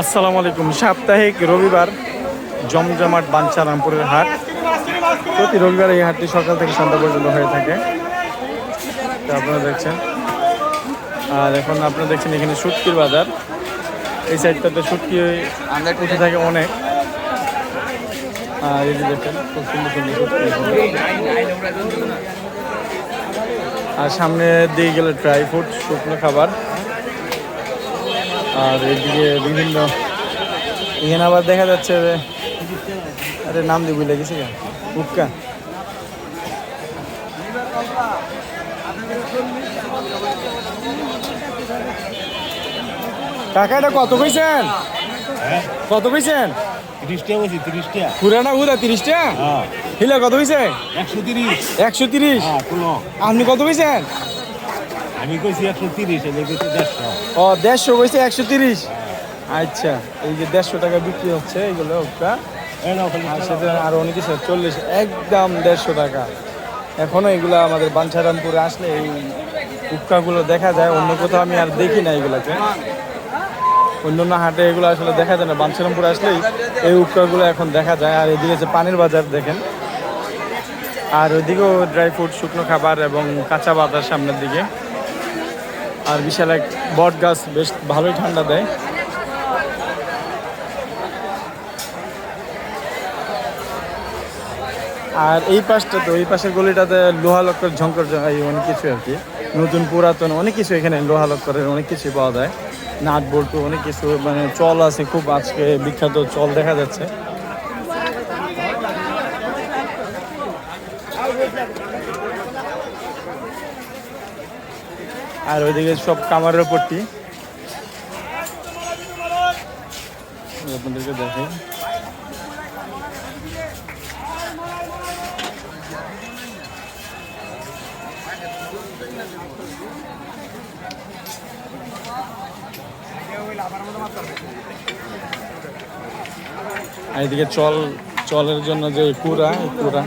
আসসালামু আলাইকুম। সাপ্তাহিক রবিবার জমজমাট বাঞ্ছারামপুরের হাট। প্রতি রবিবার এই হাটটি সকাল থেকে সন্ধ্যা পর্যন্ত হয়ে থাকে। আপনারা দেখছেন। আর এখন আপনারা দেখছেন এখানে শুটকির বাজার। এই সাইডটাতে শুটকি উঠে থাকে অনেক। আর এই যে খুব সুন্দর সুন্দর আর সামনে দিয়ে গেলে ড্রাই ফ্রুট, শুকনো খাবার। আর এদিকে বিভিন্ন এখানে আবার দেখা যাচ্ছে যে আরে নাম দিয়ে বুঝলে গেছি উক্কা। কাকা এটা কত কইছেন? কত কইছেন? তিরিশটা বলছি তিরিশটা। পুরানা তিরিশটা? হ্যাঁ। হিলা কত কইছে? একশো তিরিশ। একশো তিরিশ? হ্যাঁ আপনি কত কইছেন? আমি কইছি একশো তিরিশ এলে কইছি দেড়শো। ও দেড়শো কইছে একশো তিরিশ? আচ্ছা এই যে দেড়শো টাকা বিক্রি হচ্ছে এগুলো এই নাও আর সেটা আরও অনেক কিছু চল্লিশ একদম দেড়শো টাকা। এখনও এগুলো আমাদের বাঞ্ছারামপুরে আসলে এই উক্কাগুলো দেখা যায় অন্য কোথাও আমি আর দেখি না এগুলোকে। অন্য অন্য হাটে এগুলো আসলে দেখা যায় না বাঞ্ছারামপুরে আসলেই এই উক্কাগুলো এখন দেখা যায়। আর এদিকে যে পানির বাজার দেখেন আর ওইদিকেও ড্রাই ফ্রুট শুকনো খাবার এবং কাঁচা বাতার সামনের দিকে। আর বিশাল এক বট গাছ, বেশ ভালোই ঠান্ডা দেয়। আর এই পাশটা তো, এই পাশের গলিটাতে লোহা লক্কর ঝঙ্কর অনেক কিছু আর কি। নতুন, পুরাতন অনেক কিছু এখানে লোহা লক্করের অনেক কিছু পাওয়া যায়। নাট বল্টু অনেক কিছু মানে চল আছে খুব আজকে, বিখ্যাত চল দেখা যাচ্ছে। আর ওইদিকে সব কামারের পট্টি আপনাদেরকে দেখাই এদিকে চল চলের জন্য যে কুড়া কুড়া।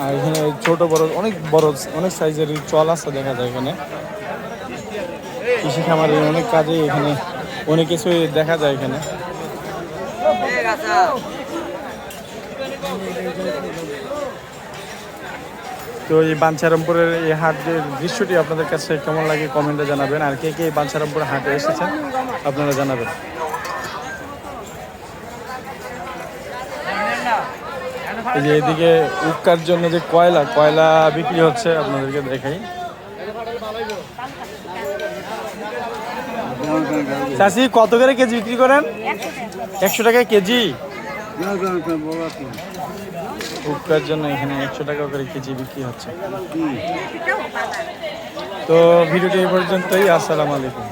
আর এখানে ছোট বড়, অনেক বড়, অনেক সাইজের চল আছে দেখা যায় এখানে। কৃষি খামারের অনেক কাজে এখানে অনেক কিছুই দেখা যায় এখানে। তো এই বাঞ্ছারামপুরের এই হাটের দৃশ্যটি আপনাদের কাছে কেমন লাগে কমেন্টে জানাবেন। আর কে কে বাঞ্ছারামপুর হাটে এসেছেন, আপনারা জানাবেন। এই যে এদিকে উক্কার জন্য যে কয়লা কয়লা বিক্রি হচ্ছে আপনাদেরকে দেখাই। চাষি কত করে কেজি বিক্রি করেন? একশো টাকা কেজি? উক্কার জন্য এখানে একশো টাকা করে কেজি বিক্রি হচ্ছে। তো ভিডিওটি এই পর্যন্তই, আসসালামু আলাইকুম।